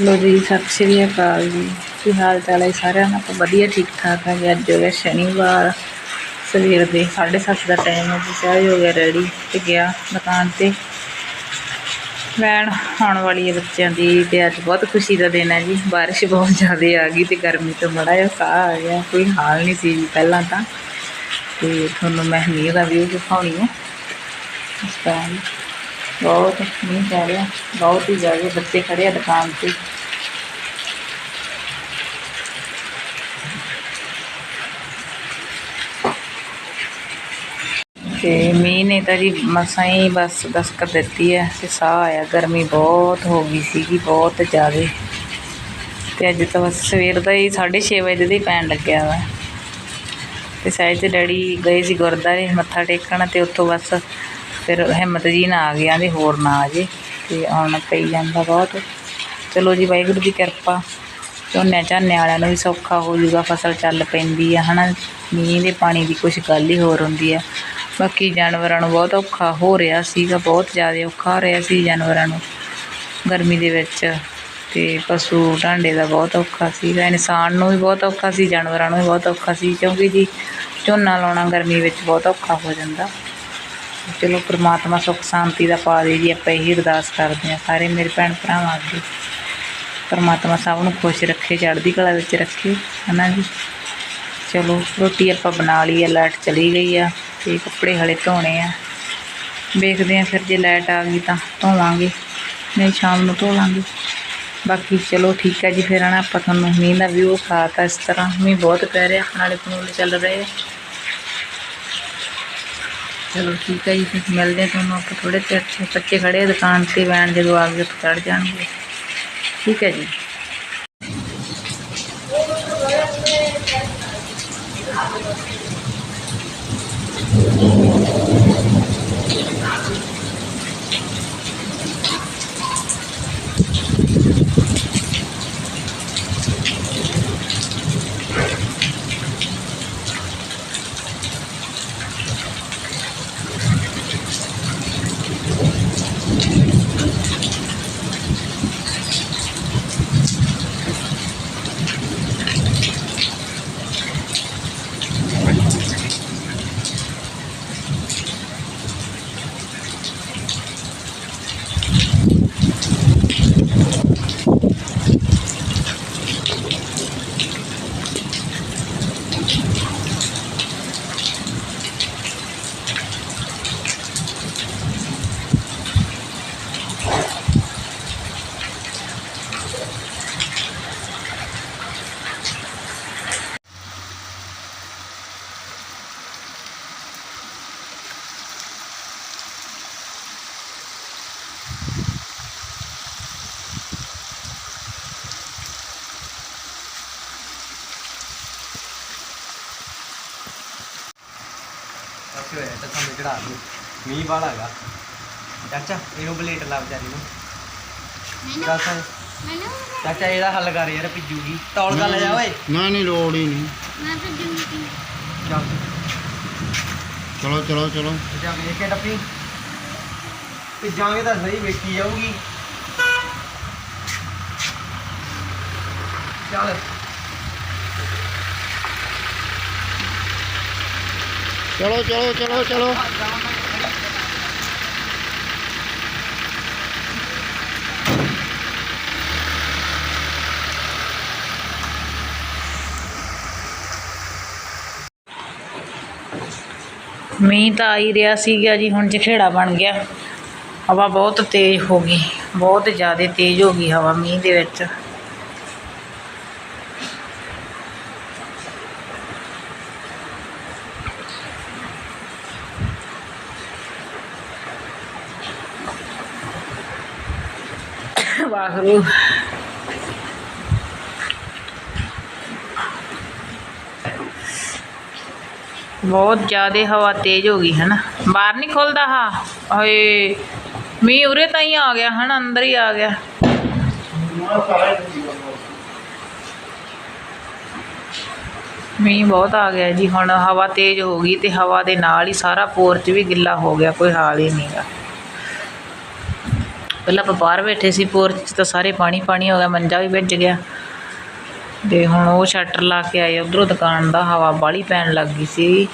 ਲੋ ਜੀ, ਸਤਿ ਸ਼੍ਰੀ ਅਕਾਲ ਜੀ। ਕੀ ਹਾਲ ਚਾਲ ਹੈ ਸਾਰਿਆਂ ਦਾ? ਆਪਾਂ ਵਧੀਆ ਠੀਕ ਠਾਕ ਹੈ ਜੀ ਅੱਜ ਹੋ ਗਿਆ ਸ਼ਨੀਵਾਰ। ਸਵੇਰ ਦੇ 7:30 ਦਾ ਟਾਈਮ ਹੈ ਜੀ। ਚਾਹ ਹੋ ਗਿਆ ਰੈਡੀ ਤੇ ਗਿਆ ਦੁਕਾਨ ਤੇ। ਵੈਣ ਆਉਣ ਵਾਲੀ ਹੈ ਬੱਚਿਆਂ ਦੀ ਤੇ ਅੱਜ ਬਹੁਤ ਖੁਸ਼ੀ ਦਾ ਦਿਨ ਹੈ ਜੀ। ਬਾਰਿਸ਼ ਬਹੁਤ ਜ਼ਿਆਦਾ ਆ ਗਈ ਤੇ ਗਰਮੀ ਤੋਂ ਬੜਾ ਜਿਹਾ ਸਾਹ ਆ ਗਿਆ। ਕੋਈ ਹਾਲ ਨਹੀਂ ਸੀ ਜੀ ਪਹਿਲਾਂ ਤਾਂ। ਤੇ ਤੁਹਾਨੂੰ ਮੈਂ ਮੀਂਹ ਦਾ ਵੀਊ ਦਿਖਾਉਣੀ ਹੈ। ਇਸ ਤਰ੍ਹਾਂ। ਬਹੁਤ ਮੀਂਹ ਪੈ ਰਿਹਾ, ਬਹੁਤ ਹੀ ਜ਼ਿਆਦਾ ਬੱਚੇ ਖੜੇ ਆ ਦੁਕਾਨ ਤੇ। ਤੇ ਮੀਂਹ ਨੇ ਤਾਂ ਜੀ ਮਸਾਂ ਹੀ ਬਸ ਦਸਕਤ ਦਿੱਤੀ ਹੈ ਤੇ ਸਾਹ ਆਇਆ, ਗਰਮੀ ਬਹੁਤ ਹੋ ਗਈ ਸੀਗੀ, ਬਹੁਤ ਜ਼ਿਆਦਾ। ਤੇ ਅੱਜ ਤਾਂ ਬਸ ਸਵੇਰ ਦਾ ਹੀ 6:30 ਵਜੇ ਦੇ ਹੀ ਪੈਣ ਲੱਗਿਆ ਵਾ। ਤੇ ਸ਼ਾਇਦ ਤੇ ਡੈਡੀ ਗਏ ਸੀ ਗੁਰਦਾਰੇ ਮੱਥਾ ਟੇਕਣ ਤੇ ਉੱਥੋਂ ਬਸ ਫਿਰ ਹਿੰਮਤ ਜੀ ਨਾ ਆ ਗਿਆ ਤੇ ਹੋਰ ਨਾ ਆ ਜੇ ਤੇ ਆਉਣ ਪਈ ਜਾਂਦਾ ਬਹੁਤ। ਚਲੋ ਜੀ, ਵਾਹਿਗੁਰੂ ਦੀ ਕਿਰਪਾ, ਝੋਨੇ ਝਾਨੇ ਵਾਲਿਆਂ ਨੂੰ ਵੀ ਸੌਖਾ ਹੋ ਜਾਊਗਾ, ਫਸਲ ਚੱਲ ਪੈਂਦੀ ਆ, ਹਨਾ। ਮੀਂਹ ਦੇ ਪਾਣੀ ਦੀ ਕੁਛ ਗੱਲ ਹੀ ਹੋਰ ਹੁੰਦੀ ਆ। ਬਾਕੀ ਜਾਨਵਰਾਂ ਨੂੰ ਬਹੁਤ ਔਖਾ ਹੋ ਰਿਹਾ ਸੀਗਾ, ਬਹੁਤ ਜ਼ਿਆਦਾ ਔਖਾ ਹੋ ਰਿਹਾ ਸੀ ਜਾਨਵਰਾਂ ਨੂੰ। ਗਰਮੀ ਦੇ ਵਿੱਚ ਤੇ ਪਸ਼ੂ ਢਾਂਡੇ ਦਾ ਬਹੁਤ ਔਖਾ ਸੀਗਾ, ਇਨਸਾਨ ਨੂੰ ਵੀ ਬਹੁਤ ਔਖਾ ਸੀ, ਜਾਨਵਰਾਂ ਨੂੰ ਵੀ ਬਹੁਤ ਔਖਾ ਸੀ, ਕਿਉਂਕਿ ਜੀ ਝੋਨਾ ਲਾਉਣਾ ਗਰਮੀ ਵਿੱਚ ਬਹੁਤ ਔਖਾ ਹੋ ਜਾਂਦਾ। ਚਲੋ ਪ੍ਰਮਾਤਮਾ ਸੁੱਖ ਸ਼ਾਂਤੀ ਦਾ ਪਾ ਦੇ ਜੀ, ਆਪਾਂ ਇਹੀ ਅਰਦਾਸ ਕਰਦੇ ਹਾਂ। ਸਾਰੇ ਮੇਰੇ ਭੈਣ ਭਰਾਵਾਂ ਅੱਗੇ ਪਰਮਾਤਮਾ ਸਭ ਨੂੰ ਖੁਸ਼ ਰੱਖੇ, ਚੜ੍ਹਦੀ ਕਲਾ ਵਿੱਚ ਰੱਖੇ, ਹਨਾ ਜੀ? ਚਲੋ, ਰੋਟੀ ਆਪਾਂ ਬਣਾ ਲਈ ਆ, ਲਾਈਟ ਚਲੀ ਗਈ ਆ ਤੇ ਕੱਪੜੇ ਹਲੇ ਧੋਣੇ ਆ। ਵੇਖਦੇ ਆ ਫਿਰ ਜੇ ਲਾਈਟ ਆ ਗਈ ਤਾਂ ਧੋਵਾਂਗੇ, ਨਹੀਂ ਸ਼ਾਮ ਨੂੰ ਧੋ ਲਾਂਗੇ ਬਾਕੀ ਚਲੋ ਠੀਕ ਹੈ ਜੀ, ਫਿਰ ਆਣਾ ਆਪਾਂ ਤੁਹਾਨੂੰ ਮੀਂਹ ਦਾ ਵਿਊ ਖਾਤਾ ਇਸ ਤਰ੍ਹਾਂ। ਮੀਂਹ ਬਹੁਤ ਪੈ ਰਿਹਾ ਨਾਲੇ ਪਨੂਲੇ ਚੱਲ ਰਹੇ ਆ। ਚਲੋ ਠੀਕ ਹੈ ਜੀ, ਫਿਰ ਮਿਲਦੇ ਹਾਂ ਤੁਹਾਨੂੰ ਆਪਾਂ ਥੋੜੇ ਚਿਰ 'ਚ। ਬੱਚੇ ਖੜੇ ਆ ਦੁਕਾਨ ਤੇ, ਵੈਨ ਜਦੋਂ ਆ ਗਏ ਚੜ ਜਾਣਗੇ। ਠੀਕ ਹੈ ਜੀ। ਅੱਛਾ ਹੋਇਆ ਤਾਂ ਤੁਹਾਨੂੰ ਚੜਾ ਦੂੰ ਮੀਂਹ ਵਾਲਾ ਹੈਗਾ। ਚਾਚਾ ਇਹਨੂੰ ਬਲੇਟ ਲਾ ਵਿਚਾਰੀ ਨੂੰ। ਚਾਚਾ ਚਾਚਾ ਇਹਦਾ ਹੱਲ ਕਰ ਯਾਰ ਭਿੱਜੂਗੀ। ਤੌਲ ਕਰ ਲੈ ਜਾ ਓਏ। ਨਾ ਨਹੀਂ ਲੋੜ ਹੀ ਨਹੀਂ। ਚੱਲ। ਚਲੋ ਚਲੋ ਚਲੋ। ਜਾ ਵੇਖ ਕੇ ਟੱਪੀ। ਭਿੱਜਾਂਗੇ ਤਾਂ ਸਹੀ ਵੇਖੀ ਜਾਊਗੀ। ਚੱਲ। ਚਲੋ ਚਲੋ ਚਲੋ ਚਲੋ ਮੀਂਹ ਤਾਂ ਆ ਹੀ ਰਿਹਾ ਸੀਗਾ ਜੀ, ਹੁਣ ਜਖੇੜਾ ਬਣ ਗਿਆ। ਹਵਾ ਬਹੁਤ ਤੇਜ਼ ਹੋ ਗਈ, ਬਹੁਤ ਜ਼ਿਆਦਾ ਤੇਜ਼ ਹੋ ਗਈ ਹਵਾ ਮੀਂਹ ਦੇ ਵਿੱਚ। ਵਾਹਿਗੁਰੂ ਬਹੁਤ ਜ਼ਿਆਦਾ ਹਵਾ ਤੇਜ਼ ਹੋ ਗਈ ਹੈ ਨਾ। ਬਾਹਰ ਨਹੀਂ ਖੁੱਲਦਾ ਹਾ। ਓਏ ਮੀਂਹ ਉਰੇ ਤਾਂ ਹੀ ਆ ਗਿਆ ਹਨ ਅੰਦਰ ਹੀ ਆ ਗਿਆ। ਮੀਂਹ ਬਹੁਤ ਆ ਗਿਆ ਜੀ, ਹੁਣ ਹਵਾ ਤੇਜ਼ ਹੋ ਗਈ ਤੇ ਹਵਾ ਦੇ ਨਾਲ ਹੀ ਸਾਰਾ ਪੋਰਚ ਵੀ ਗਿੱਲਾ ਹੋ ਗਿਆ, ਕੋਈ ਹਾਲ ਹੀ ਨਹੀਂਗਾ ਪਹਿਲਾਂ ਆਪਾਂ ਬਾਹਰ ਬੈਠੇ ਸੀ ਪੋਰਚ 'ਚ ਤਾਂ ਸਾਰੇ ਪਾਣੀ ਪਾਣੀ ਹੋ ਗਿਆ, ਮੰਜਾ ਵੀ ਭਿੱਜ ਗਿਆ। ਤੇ ਹੁਣ ਉਹ ਸ਼ਟਰ ਲਾ ਕੇ ਆਏ, ਉਧਰੋਂ ਦੁਕਾਨ ਦਾ ਹਵਾ ਬਾਹਲੀ ਪੈਣ ਲੱਗ ਗਈ ਸੀ।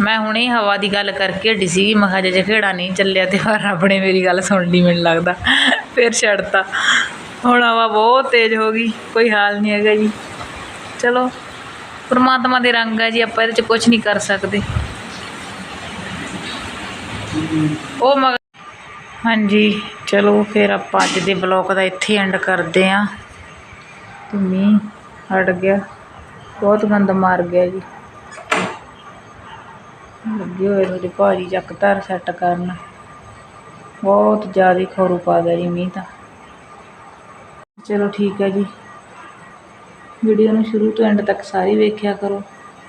ਮੈਂ ਹੁਣੇ ਹਵਾ ਦੀ ਗੱਲ ਕਰਕੇ ਹਟੀ ਸੀ ਮੈਂ ਕਿਹਾ ਜੇ ਖੇੜਾ ਨਹੀਂ ਚੱਲਿਆ ਤੇ ਪਰ ਰੱਬ ਨੇ ਮੇਰੀ ਗੱਲ ਸੁਣ ਲਈ ਮੈਨੂੰ ਲੱਗਦਾ, ਫਿਰ ਛੱਡਤਾ। ਹੁਣ ਹਵਾ ਬਹੁਤ ਤੇਜ਼ ਹੋ ਗਈ, ਕੋਈ ਹਾਲ ਨਹੀਂ ਹੈਗਾ ਜੀ। ਚਲੋ, ਪਰਮਾਤਮਾ ਦੇ ਰੰਗ ਹੈ ਜੀ, ਆਪਾਂ ਇਹਦੇ 'ਚ ਕੁਝ ਨਹੀਂ ਕਰ ਸਕਦੇ। ਉਹ ਮਗਰ ਹਾਂਜੀ, ਚਲੋ ਫਿਰ ਆਪਾਂ ਅੱਜ ਦੇ ਬਲੌਗ ਦਾ ਇੱਥੇ ਐਂਡ ਕਰਦੇ ਆਂ ਤੇ ਮੀਂਹ ਹਟ ਗਿਆ। ਬਹੁਤ ਗੰਦ ਮਾਰ ਗਿਆ ਜੀ। ਲੱਗੇ ਹੋਏ ਤੁਹਾਡੇ ਭਾਜੀ ਚੱਕ ਧਰ ਸੈੱਟ ਕਰਨ। ਬਹੁਤ ਜ਼ਿਆਦਾ ਖੋਰੂ ਪਾ ਗਿਆ ਜੀ ਮੀਂਹ ਤਾਂ। ਚਲੋ ਠੀਕ ਹੈ ਜੀ। ਵੀਡੀਓ ਨੂੰ ਸ਼ੁਰੂ ਤੋਂ ਐਂਡ ਤੱਕ ਸਾਰੀ ਵੇਖਿਆ ਕਰੋ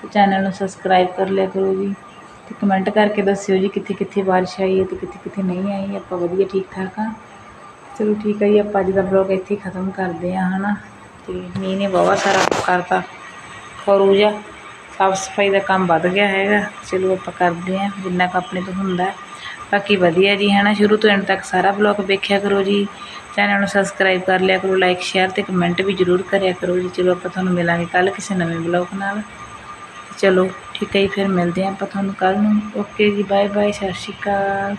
ਤੇ ਚੈਨਲ ਨੂੰ ਸਬਸਕ੍ਰਾਈਬ ਕਰ ਲਿਆ ਕਰੋ ਜੀ। ਤੇ ਕਮੈਂਟ ਕਰਕੇ ਦੱਸਿਓ ਜੀ ਕਿੱਥੇ ਕਿੱਥੇ ਬਾਰਿਸ਼ ਆਈ ਹੈ ਤੇ ਕਿੱਥੇ ਕਿੱਥੇ ਨਹੀਂ ਆਈ, ਆਪਾਂ ਵਧੀਆ ਠੀਕ ਠਾਕ ਆ ਚਲੋ ਠੀਕ ਹੈ ਜੀ, ਆਪਾਂ ਅੱਜ ਦਾ ਬਲੌਗ ਇੱਥੇ ਖਤਮ ਕਰਦੇ ਹਾਂ, ਹਨਾ? ਤੇ ਮੀਂਹ ਨੇ ਬਹੁਤ ਸਾਰਾ ਕਰਤਾ। ਖਰੂ ਜਿਹਾ ਸਾਫ਼ ਸਫ਼ਾਈ ਦਾ ਕੰਮ ਵੱਧ ਗਿਆ ਹੈਗਾ। ਚਲੋ ਆਪਾਂ ਕਰਦੇ ਹਾਂ, ਜਿੰਨਾ ਕੁ ਆਪਣੇ ਤੋਂ ਹੁੰਦਾ ਬਾਕੀ ਵਧੀਆ ਜੀ ਹੈ ਨਾ ਸ਼ੁਰੂ ਤੋਂ ਐਂਡ ਤੱਕ ਸਾਰਾ ਬਲੌਗ ਵੇਖਿਆ ਕਰੋ ਜੀ। ਚੈਨਲ ਨੂੰ ਸਬਸਕ੍ਰਾਈਬ ਕਰ ਲਿਆ ਕਰੋ ਲਾਈਕ ਸ਼ੇਅਰ ਤੇ ਕਮੈਂਟ ਵੀ ਜ਼ਰੂਰ ਕਰਿਆ ਕਰੋ ਜੀ। ਚਲੋ ਆਪਾਂ ਤੁਹਾਨੂੰ ਮਿਲਾਂਗੇ ਕੱਲ ਕਿਸੇ ਨਵੇਂ ਬਲੌਗ ਨਾਲ। ਚਲੋ, ਠੀਕ ਹੈ ਜੀ, ਫਿਰ ਮਿਲਦੇ ਹਾਂ ਆਪਾਂ ਤੁਹਾਨੂੰ ਕੱਲ੍ਹ ਨੂੰ। ਓਕੇ ਜੀ ਬਾਏ ਬਾਏ ਸਤਿ ਸ਼੍ਰੀ ਅਕਾਲ।